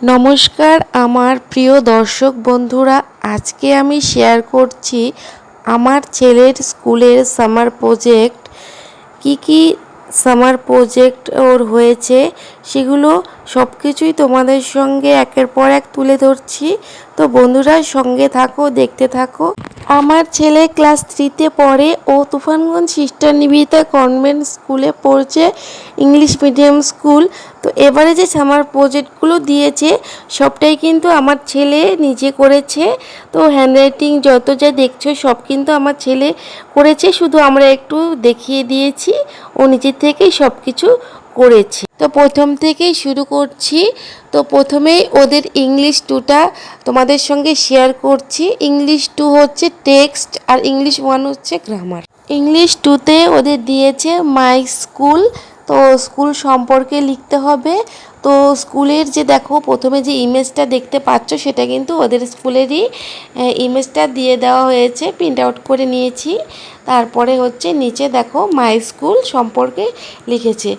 নমস্কার, আমার প্রিয় দর্শক বন্ধুরা, আজকে আমি শেয়ার করছি আমার ছেলের স্কুলের সামার প্রজেক্ট কি কি সামার প্রজেক্ট ওর হয়েছে? সেগুলো সব কিছুই তোমাদের সঙ্গে একের পর এক তুলে ধরছি। তো বন্ধুরা, সঙ্গে থাকো, দেখতে থাকো। আমার ছেলে ক্লাস থ্রিতে পড়ে ও তুফানগঞ্জ সিস্টার নিবেদিতা কনভেন্ট স্কুলে পড়ছে ইংলিশ মিডিয়াম স্কুল। তো এবারে যে সামার প্রজেক্টগুলো দিয়েছে, সবটাই কিন্তু আমার ছেলে নিজে করেছে। তো হ্যান্ডরাইটিং যত যা দেখছ, সব কিন্তু আমার ছেলে করেছে। শুধু আমরা একটু দেখিয়ে দিয়েছি, ও নিজের থেকেই সব কিছু করেছে। তো প্রথম থেকেই শুরু করছি। তো প্রথমেই ওদের ইংলিশ টুটা তোমাদের সঙ্গে শেয়ার করছি। ইংলিশ টু হচ্ছে টেক্সট আর ইংলিশ ওয়ান হচ্ছে গ্রামার ইংলিশ টুতে ওদের দিয়েছে মাই স্কুল তো স্কুল সম্পর্কে লিখতে হবে। তো স্কুলের যে দেখো প্রথমে যে ইমেজটা দেখতে পাচ্ছ সেটা কিন্তু ওদের স্কুলেরই ইমেজটা দিয়ে দেওয়া হয়েছে। প্রিন্ট আউট করে নিয়েছি। তারপরে হচ্ছে নিচে দেখো মাই স্কুল সম্পর্কে লিখেছে।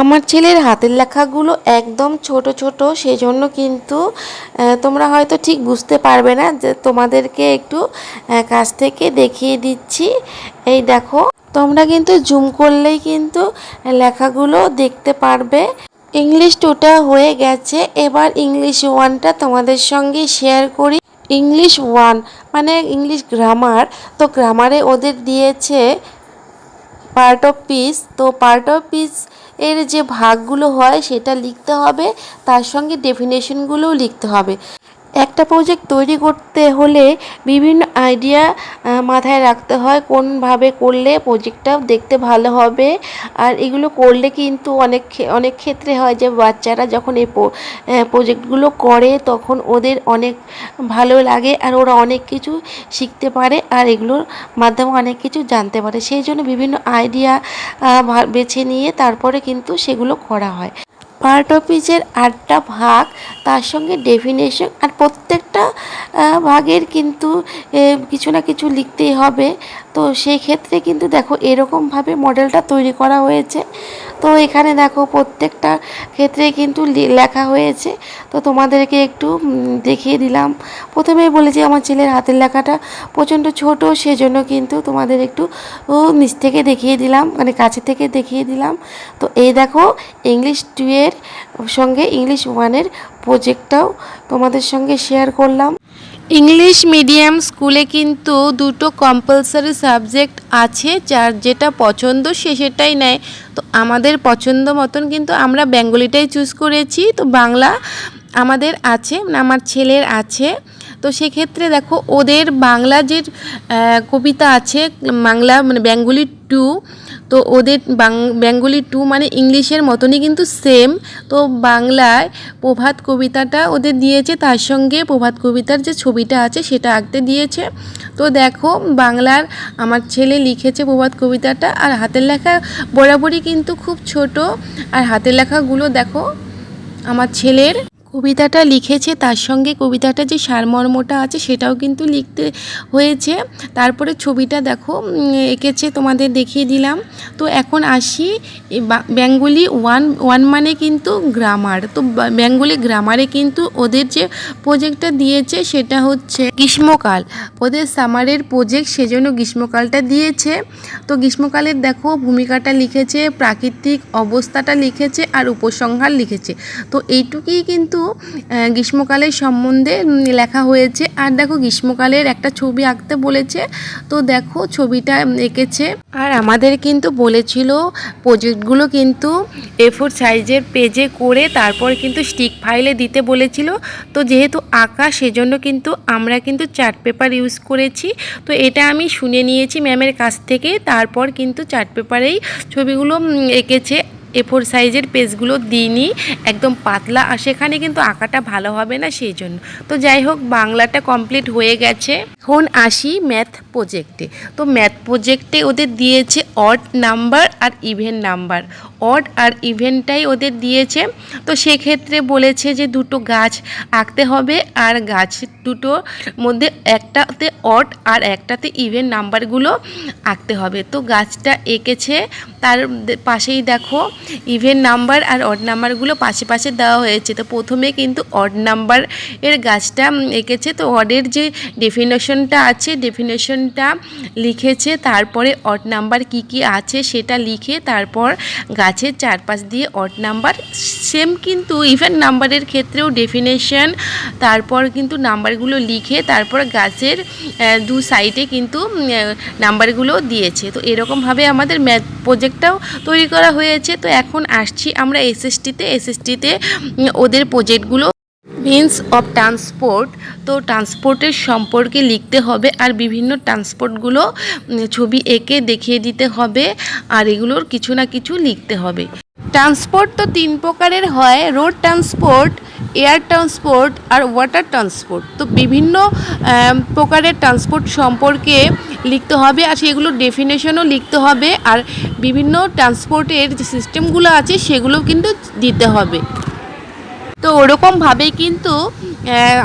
আমার ছেলের হাতের লেখাগুলো একদম ছোট ছোট, সেজন্য কিন্তু তোমরা হয়তো ঠিক বুঝতে পারবে না যে তোমাদেরকে একটু কাছ থেকে দেখিয়ে দিচ্ছি। এই দেখো, তোমরা কিন্তু জুম করলেই কিন্তু লেখাগুলো দেখতে পারবে। ইংলিশ টুটা হয়ে গেছে, এবার ইংলিশ ওয়ানটা তোমাদের সঙ্গে শেয়ার করি। ইংলিশ ওয়ান মানে ইংলিশ গ্রামার তো গ্রামারে ওদের দিয়েছে পার্ট অফ পিস তো পার্ট অফ পিস এর যে ভাগগুলো হয় সেটা লিখতে হবে তার সঙ্গে ডেফিনেশনগুলোও লিখতে হবে। একটা প্রজেক্ট তৈরি করতে হলে বিভিন্ন আইডিয়া মাথায় রাখতে হয় কোনভাবে করলে প্রজেক্টটা দেখতে ভালো হবে। আর এগুলো করলে কিন্তু অনেক অনেক ক্ষেত্রে হয় যে বাচ্চারা যখন এই প্রজেক্টগুলো করে তখন ওদের অনেক ভালো লাগে আর ওরা অনেক কিছু শিখতে পারে আর এগুলোর মাধ্যমে অনেক কিছু জানতে পারে। সেই জন্য বিভিন্ন আইডিয়া বেছে নিয়ে তারপরে কিন্তু সেগুলো করা হয়। পার্ট অফিসের আটটা ভাগ, তার সঙ্গে ডেফিনেশন আর প্রত্যেকটা ভাগের কিন্তু কিছু না কিছু লিখতেই হবে। তো সেই ক্ষেত্রে কিন্তু দেখো, এরকমভাবে মডেলটা তৈরি করা হয়েছে। তো এখানে দেখো প্রত্যেকটা ক্ষেত্রে কিন্তু লেখা হয়েছে। তো তোমাদেরকে একটু দেখিয়ে দিলাম। প্রথমেই বলেছি আমার ছেলের হাতের লেখাটা প্রচণ্ড ছোট, সেজন্য কিন্তু তোমাদের একটু নিচ থেকে দেখিয়ে দিলাম মানে কাছে থেকে দেখিয়ে দিলাম। তো এই দেখো, ইংলিশ টু এর সঙ্গে ইংলিশ ওয়ানের প্রজেক্টটাও তোমাদের সঙ্গে শেয়ার করলাম। ইংলিশ মিডিয়াম স্কুলে কিন্তু দুটো কম্পালসারি সাবজেক্ট আছে, যার যেটা পছন্দ সে সেটাই নেয়। তো আমাদের পছন্দ মতন কিন্তু আমরা বেঙ্গলিটাই চুজ করেছি। তো বাংলা আমাদের আছে মানে আমার ছেলের আছে। তো সেক্ষেত্রে দেখো ওদের বাংলা যে কবিতা আছে, বাংলা মানে বেঙ্গলি টু তো ওদের বেঙ্গলি টু মানে ইংলিশের মতনই কিন্তু সেম তো বাংলায় প্রভাত কবিতাটা ওদের দিয়েছে, তার সঙ্গে প্রভাত কবিতার যে ছবিটা আছে সেটা আঁকতে দিয়েছে। তো দেখো বাংলার আমার ছেলে লিখেছে প্রভাত কবিতাটা, আর হাতের লেখা বরাবরই কিন্তু খুব ছোট, আর হাতের লেখাগুলো দেখো আমার ছেলের কবিতাটা লিখেছে, তার সঙ্গে কবিতাটা যে সারমর্মটা আছে সেটাও কিন্তু লিখতে হয়েছে। তারপরে ছবিটা দেখো এঁকেছে, তোমাদের দেখিয়ে দিলাম। তো এখন আসি বেঙ্গলি ওয়ান ওয়ান মানে কিন্তু গ্রামার। তো বেঙ্গলি গ্রামারে কিন্তু ওদের যে প্রজেক্টটা দিয়েছে সেটা হচ্ছে গ্রীষ্মকাল। ওদের সামারের প্রজেক্ট সেজন্য গ্রীষ্মকালটা দিয়েছে। তো গ্রীষ্মকালের দেখো, ভূমিকাটা লিখেছে, প্রাকৃতিক অবস্থাটা লিখেছে আর উপসংহার লিখেছে। তো এইটুকুই কিন্তু আহ, গ্রীষ্মকালের সম্বন্ধে লেখা হয়েছে। আর দেখো গ্রীষ্মকালের একটা ছবি আঁকতে বলেছে। তো দেখো ছবিটা এঁকেছে। আর আমাদের কিন্তু বলেছিল প্রজেক্টগুলো কিন্তু এ ফোর সাইজের পেজে করে তারপর কিন্তু স্টিক ফাইলে দিতে বলেছিল। তো যেহেতু আঁকা সেজন্য কিন্তু আমরা কিন্তু চার্ট পেপার ইউজ করেছি। তো এটা আমি শুনে নিয়েছি ম্যামের কাছ থেকে। তারপর কিন্তু চার্ট পেপারেই ছবিগুলো এঁকেছে। এ ফোর সাইজের পেজগুলো দিইনি, একদম পাতলা আর সেখানে কিন্তু আঁকাটা ভালো হবে না সেই জন্য। তো যাই হোক, বাংলাটা কমপ্লিট হয়ে গেছে। এখন আসি ম্যাথ প্রজেক্টে তো ম্যাথ প্রজেক্টে ওদের দিয়েছে অড নাম্বার আর ইভেন নাম্বার অড আর ইভেন্টটাই ওদের দিয়েছে। তো সেক্ষেত্রে বলেছে যে দুটো গাছ আঁকতে হবে আর গাছ দুটোর মধ্যে একটাতে অড আর একটাতে ইভেন্ট নাম্বারগুলো আঁকতে হবে। তো গাছটা এঁকেছে, তার পাশেই দেখো ইভেন্ট নাম্বার আর অড নাম্বারগুলো পাশে পাশে দেওয়া হয়েছে। তো প্রথমে কিন্তু অড নাম্বার এর গাছটা এঁকেছে। তো অডের যে ডেফিনেশনটা আছে ডেফিনেশনটা লিখেছে। তারপরে অড নাম্বার কি কি আছে সেটা লিখে তারপর গাছের চারপাশ দিয়ে অড নাম্বার সেম কিন্তু ইভেন নাম্বারের ক্ষেত্রেও ডেফিনেশন তারপর কিন্তু নাম্বারগুলো লিখে তারপর গাছের দু সাইডে কিন্তু নাম্বারগুলো দিয়েছে। তো এরকমভাবে আমাদের ম্যাথ প্রজেক্টটাও তৈরি করা হয়েছে। তো এখন আসছি আমরা এসএসটিতে। এসএসটিতে ওদের প্রজেক্টগুলো। মিন্স অফ ট্রান্সপোর্ট তো ট্রান্সপোর্টের সম্পর্কে লিখতে হবে আর বিভিন্ন ট্রান্সপোর্টগুলো ছবি এঁকে দেখিয়ে দিতে হবে আর এগুলোর কিছু না কিছু লিখতে হবে। ট্রান্সপোর্ট তো তিন প্রকারের হয় রোড ট্রান্সপোর্ট এয়ার ট্রান্সপোর্ট আর ওয়াটার ট্রান্সপোর্ট তো বিভিন্ন প্রকারের ট্রান্সপোর্ট সম্পর্কে লিখতে হবে আর সেগুলোর ডেফিনেশনও লিখতে হবে আর বিভিন্ন ট্রান্সপোর্টের যে সিস্টেমগুলো আছে সেগুলো কিন্তু দিতে হবে। তো ওরকমভাবে কিন্তু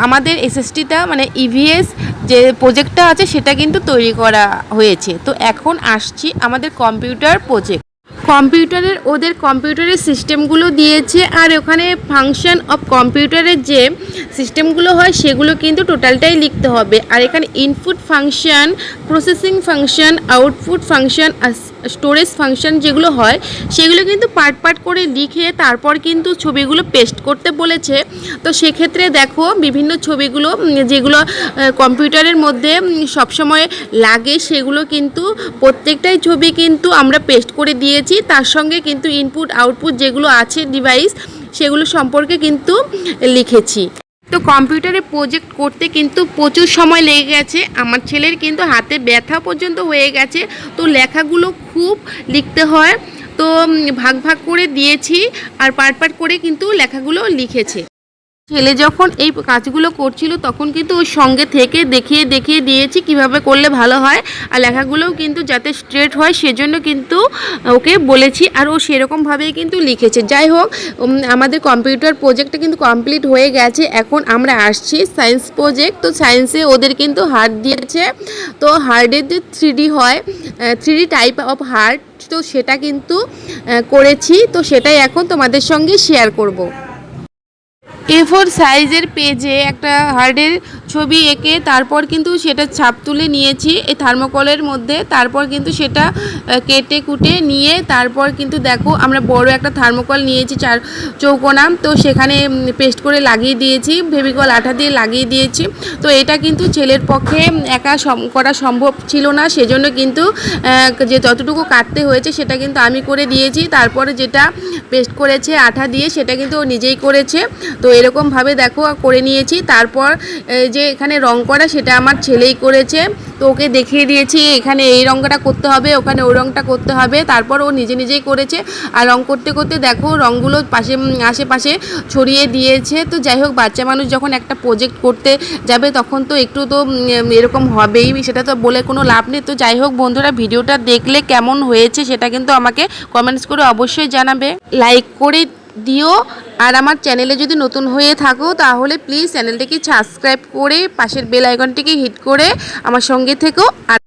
আমাদের এসএসটিটা মানে ইভিএস যে প্রোজেক্টটা আছে সেটা কিন্তু তৈরি করা হয়েছে। তো এখন আসছি আমাদের কম্পিউটার প্রজেক্ট কম্পিউটারের, ওদের কম্পিউটারের সিস্টেমগুলো দিয়েছে আর ওখানে ফাংশন অফ কম্পিউটারের যে সিস্টেমগুলো হয় সেগুলো কিন্তু টোটালটাই লিখতে হবে। আর এখানে input function processing function output function storage function যেগুলো হয়, সেগুলো কিন্তু পার্ট পার্ট করে লিখে তারপর কিন্তু ছবিগুলো পেস্ট করতে বলেছে। তো সেক্ষেত্রে দেখো বিভিন্ন ছবিগুলো, যেগুলো কম্পিউটারের মধ্যে সবসময় লাগে সেগুলো কিন্তু প্রত্যেকটাই ছবি কিন্তু আমরা পেস্ট করে দিয়েছি। তার সঙ্গে কিন্তু ইনপুট আউটপুট যেগুলো আছে ডিভাইস সেগুলো সম্পর্কে কিন্তু লিখেছি। তো কম্পিউটারে প্রজেক্ট করতে কিন্তু প্রচুর সময় লেগে গেছে। আমার ছেলের কিন্তু হাতে ব্যথা পর্যন্ত হয়ে গেছে। তো লেখাগুলো খুব লিখতে হয়। তো ভাগ ভাগ করে দিয়েছি আর পার্ট পার্ট করে কিন্তু লেখাগুলো লিখেছে। ছেলে যখন এই কাজগুলো করছিল, তখন কিন্তু ওর সঙ্গে থেকে দেখিয়ে দেখিয়ে দিয়েছি কীভাবে করলে ভালো হয়। আর লেখাগুলোও কিন্তু যাতে স্ট্রেট হয়, সেজন্য কিন্তু ওকে বলেছি আর ও সেরকমভাবেই কিন্তু লিখেছে। যাই হোক আমাদের কম্পিউটার প্রজেক্টটা কিন্তু কমপ্লিট হয়ে গেছে। এখন আমরা আসছি সায়েন্স প্রজেক্ট তো সায়েন্সে ওদের কিন্তু হার্ড দিয়েছে। তো হার্ডের যে থ্রি হয় থ্রি টাইপ অফ হার্ড তো সেটা কিন্তু করেছি। তো সেটাই এখন তোমাদের সঙ্গে শেয়ার করব। এ ফোর সাইজের পেজে একটা হার্ডের ছবি এঁকে তারপর কিন্তু সেটা ছাপ তুলে নিয়েছি। এই থার্মোকলের মধ্যে তারপর কিন্তু সেটা কেটে কুটে নিয়ে তারপর কিন্তু দেখো আমরা বড় একটা থার্মোকল নিয়েছি চার চৌকোনা। তো সেখানে পেস্ট করে লাগিয়ে দিয়েছি, ফেভিকল আঠা দিয়ে লাগিয়ে দিয়েছি। তো এটা কিন্তু ছেলের পক্ষে একা করা সম্ভব ছিল না। সেজন্য কিন্তু যে যতটুকু কাটতে হয়েছে সেটা কিন্তু আমি করে দিয়েছি। তারপরে যেটা পেস্ট করেছে আঠা দিয়ে সেটা কিন্তু ও নিজেই করেছে। তো এরকমভাবে দেখো করে নিয়েছি। তারপর যে এখানে রং করা, সেটা আমার ছেলেই করেছে। তো ওকে দেখিয়ে দিয়েছি, এখানে এই রঙটা করতে হবে, ওখানে ওই রঙটা করতে হবে। তারপর ও নিজে নিজেই করেছে। আর রং করতে করতে দেখো রঙগুলো পাশে আশেপাশে ছড়িয়ে দিয়েছে। তো যাই হোক, বাচ্চা মানুষ যখন একটা প্রজেক্ট করতে যাবে, তখন তো একটু তো এরকম হবেই, সেটা তো বলে কোনো লাভ নেই। তো যাই হোক, বন্ধুরা, ভিডিওটা দেখলে কেমন হয়েছে, সেটা কিন্তু আমাকে কমেন্টস করে অবশ্যই জানাবে। লাইক করে দিও আর আমার চ্যানেলে যদি নতুন হয়ে থাকো, তাহলে প্লিজ চ্যানেলটিকে সাবস্ক্রাইব করে পাশের বেল আইকনটিকে হিট করে আমার সঙ্গে থেকেও আর